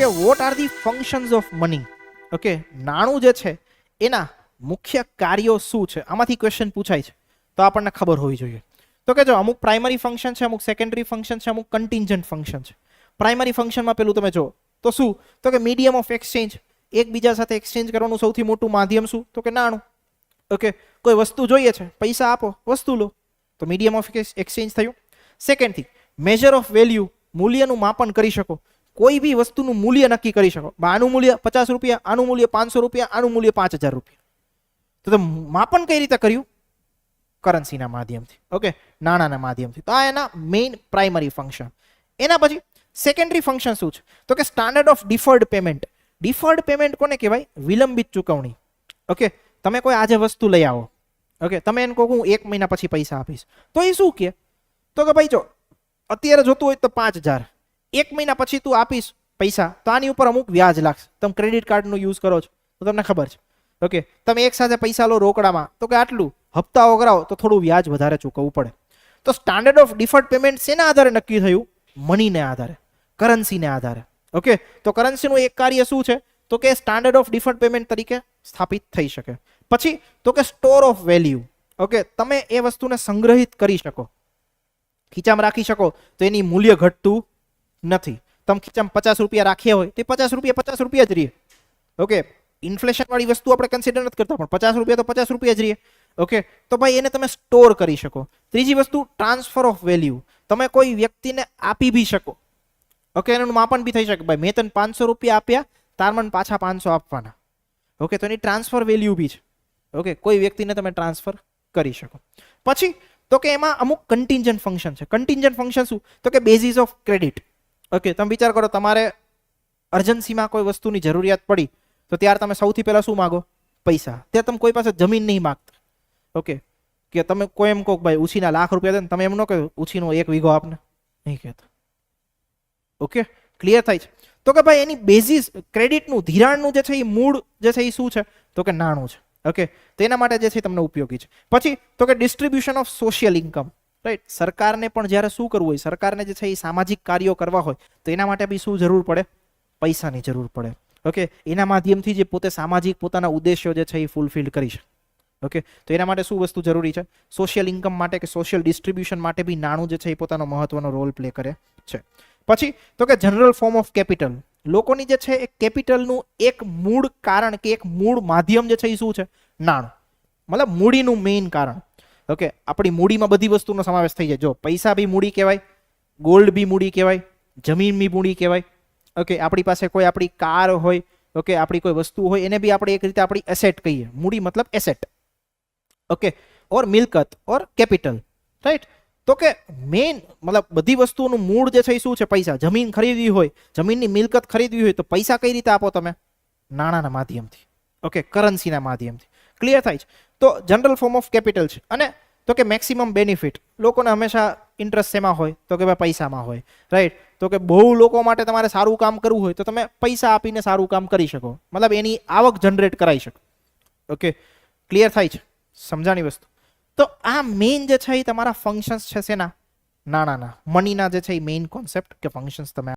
કે what are the functions of money okay નાણું જે છે, એના મુખ્ય કાર્યો શું છે? આમાંથી ક્વેશ્ચન પૂછાય છે. તો આપણને ખબર હોવી જોઈએ. તો કે જો અમુક પ્રાઇમરી ફંક્શન છે, અમુક સેકન્ડરી ફંક્શન છે, અમુક કન્ટિન્જન્ટ ફંક્શન છે. પ્રાઇમરી ફંક્શનમાં પેલું તમે જો તો શું? તો કે મીડિયમ ઓફ એક્સચેન્જ એકબીજા સાથે એક્સચેન્જ કરવાનું સૌથી મોટું માધ્યમ શું? તો કે નાણું. ઓકે કોઈ વસ્તુ જોઈએ છે, પૈસા આપો, વસ્તુ લો. તો મીડિયમ ઓફ એક્સચેન્જ થયું. સેકન્ડથી મેજર ઓફ વેલ્યુ મૂલ્યનું માપન કરી શકો. કોઈ બી વસ્તુનું મૂલ્ય નક્કી કરી શકો. આનું મૂલ્ય પચાસ રૂપિયા, આનું મૂલ્ય પાંચસો રૂપિયા, આનું મૂલ્ય પાંચ હજાર રૂપિયા. તો માપન કઈ રીતે કર્યું? કરન્સીના માધ્યમથી. ઓકે? નાણાંના માધ્યમથી. તો આ એના મેઇન પ્રાઇમરી ફંક્શન. એના પછી સેકન્ડરી ફંક્શન શું છે? તો કે standard of deferred payment. Deferred payment કોને કહેવાય? વિલંબિત ચૂકવણી. ઓકે? તમે કોઈ આજે વસ્તુ લઈ આવો. ઓકે? તમે એને કહો, હું એક મહિના પછી પૈસા આપીશ. તો એ શું કે? તો કે ભાઈ જો, અત્યારે જોતું હોય તો પાંચ હજાર. એક મહિના પછી તું આપીશ પૈસા, તો આની ઉપર અમુક વ્યાજ લાગશે. તમે ક્રેડિટ કાર્ડનો યુઝ કરો છો, તો તમને ખબર છે. ઓકે તમે એક સાથે પૈસા લો રોકડામાં, તો કે આટલું, હપ્તાઓ કરાવો, તો થોડું વ્યાજ વધારે ચૂકવવું પડે. તો સ્ટાન્ડર્ડ ઓફ ડિફર્ટ પેમેન્ટ શેના આધારે નક્કી થયું? મનીને આધારે કરન્સીને આધારે. ઓકે તો કરન્સીનું એક કાર્ય શું છે? તો કે સ્ટાન્ડર્ડ ઓફ ડિફર્ટ પેમેન્ટ તરીકે સ્થાપિત થઈ શકે. પછી, તો કે સ્ટોર ઓફ વેલ્યુ ઓકે તમે એ વસ્તુને સંગ્રહિત કરી શકો. ખીચામાં રાખી શકો, તો એની મૂલ્ય ઘટતું નથી. તમે ખીચામાં પચાસ રૂપિયા રાખ્યા હોય, તે પચાસ રૂપિયા પચાસ રૂપિયા જ રહીએ ઓકે ઇન્ફ્લેશન વાળી વસ્તુ આપણે કન્સિડર નથી કરતા, પણ પચાસ રૂપિયા તો પચાસ રૂપિયા જ રહીએ ઓકે તો ભાઈ એને તમે સ્ટોર કરી શકો. ત્રીજી વસ્તુ ટ્રાન્સફર ઓફ વેલ્યુ તમે કોઈ વ્યક્તિને આપી બી શકો. ઓકે એનું માપન બી થઈ શકે. ભાઈ, મેં તને પાંચસો રૂપિયા આપ્યા, તાર મને પાછા પાંચસો આપવાના. ઓકે તો એની ટ્રાન્સફર વેલ્યુ બી છે. ઓકે કોઈ વ્યક્તિને તમે ટ્રાન્સફર કરી શકો. પછી, તો કે એમાં અમુક કન્ટિન્જન્ટ ફંક્શન છે. કન્ટિન્જન્ટ ફંક્શન શું? તો કે બેઝિસ ઓફ ક્રેડિટ ઓકે, તમે વિચાર કરો, તમારે અર્જન્સીમાં કોઈ વસ્તુની જરૂરિયાત પડી, તો ત્યારે તમે સૌથી પહેલાં શું માગો? પૈસા. ત્યાં તમે કોઈ પાસે જમીન નહીં માગતા. ઓકે, કે તમે કોઈ એમ કહો ભાઈ ઉછીના લાખ રૂપિયા દે તમે એમ ન કહો, ઉછીનો એક વીઘો આપને. નહીં કહેતા. ઓકે ક્લિયર થાય છે. તો કે ભાઈ એની બેઝિસ ક્રેડિટનું ધિરાણનું જે છે એ મૂળ જે છે એ શું છે? તો કે નાણું છે. ઓકે તેના માટે જે છે તમને ઉપયોગી છે. પછી, તો કે distribution of social income right સરકારને પણ જ્યારે શું કરવું હોય, સરકારને જે છે એ સામાજિક કાર્યો કરવા હોય, તો એના માટે બી શું જરૂર પડે? પૈસાની જરૂર પડે. ઓકે એના માધ્યમથી જે પોતે સામાજિક પોતાના ઉદ્દેશ્યો જે છે એ ફૂલફિલ કરી શકે. ઓકે તો એના માટે શું વસ્તુ જરૂરી છે? સોશિયલ ઇન્કમ માટે કે સોશિયલ ડિસ્ટ્રીબ્યુશન માટે બી નાણું જે છે એ પોતાનો મહત્વનો રોલ પ્લે કરે છે. પછી, તો કે જનરલ ફોર્મ ઓફ કેપિટલ લોકોની જે છે એ કેપિટલનું એક મૂળ કારણ કે એક મૂળ માધ્યમ જે છે એ શું છે? નાણું. મતલબ મૂડીનું મેઇન કારણ. ઓકે આપણી મૂડીમાં બધી વસ્તુનો સમાવેશ થઈ જાય. જો પૈસા બી મૂડી કહેવાય, ગોલ્ડ બી મૂડી કહેવાય, જમીન બી મૂડી કહેવાય. ઓકે આપણી પાસે કોઈ આપણી કાર હોય ઓકે આપણી કોઈ વસ્તુ હોય, એને બી આપણે એક રીતે આપણી એસેટ કહીએ. મૂડી મતલબ એસેટ ઓકે ઓર મિલકત ઓર કેપિટલ રાઈટ તો કે મેઇન મતલબ બધી વસ્તુઓનું મૂળ જે છે શું છે? પૈસા. જમીન ખરીદવી હોય, જમીનની મિલકત ખરીદવી હોય, તો પૈસા કઈ રીતે આપો તમે? નાણાંના માધ્યમથી. ઓકે કરન્સીના માધ્યમથી. ક્લિયર થાય છે? તો જનરલ ફોર્મ ઓફ કેપિટલ છે. અને તો કે મેક્સિમમ બેનિફિટ લોકોને હંમેશા ઇન્ટરેસ્ટ શેમાં હોય? તો કે ભાઈ પૈસામાં હોય. રાઈટ તો કે બહુ લોકો માટે તમારે સારું કામ કરવું હોય તો તમે પૈસા આપીને સારું કામ કરી શકો. મતલબ એની આવક જનરેટ કરાવી શકો. ઓકે ક્લિયર થાય છે? સમજાણી વસ્તુ. તો આ મેઇન જે છે એ તમારા ફંક્શન્સ છે શેના? નાણાંના મનીના જે છે એ મેઇન કોન્સેપ્ટ કે ફંક્શન્સ તમે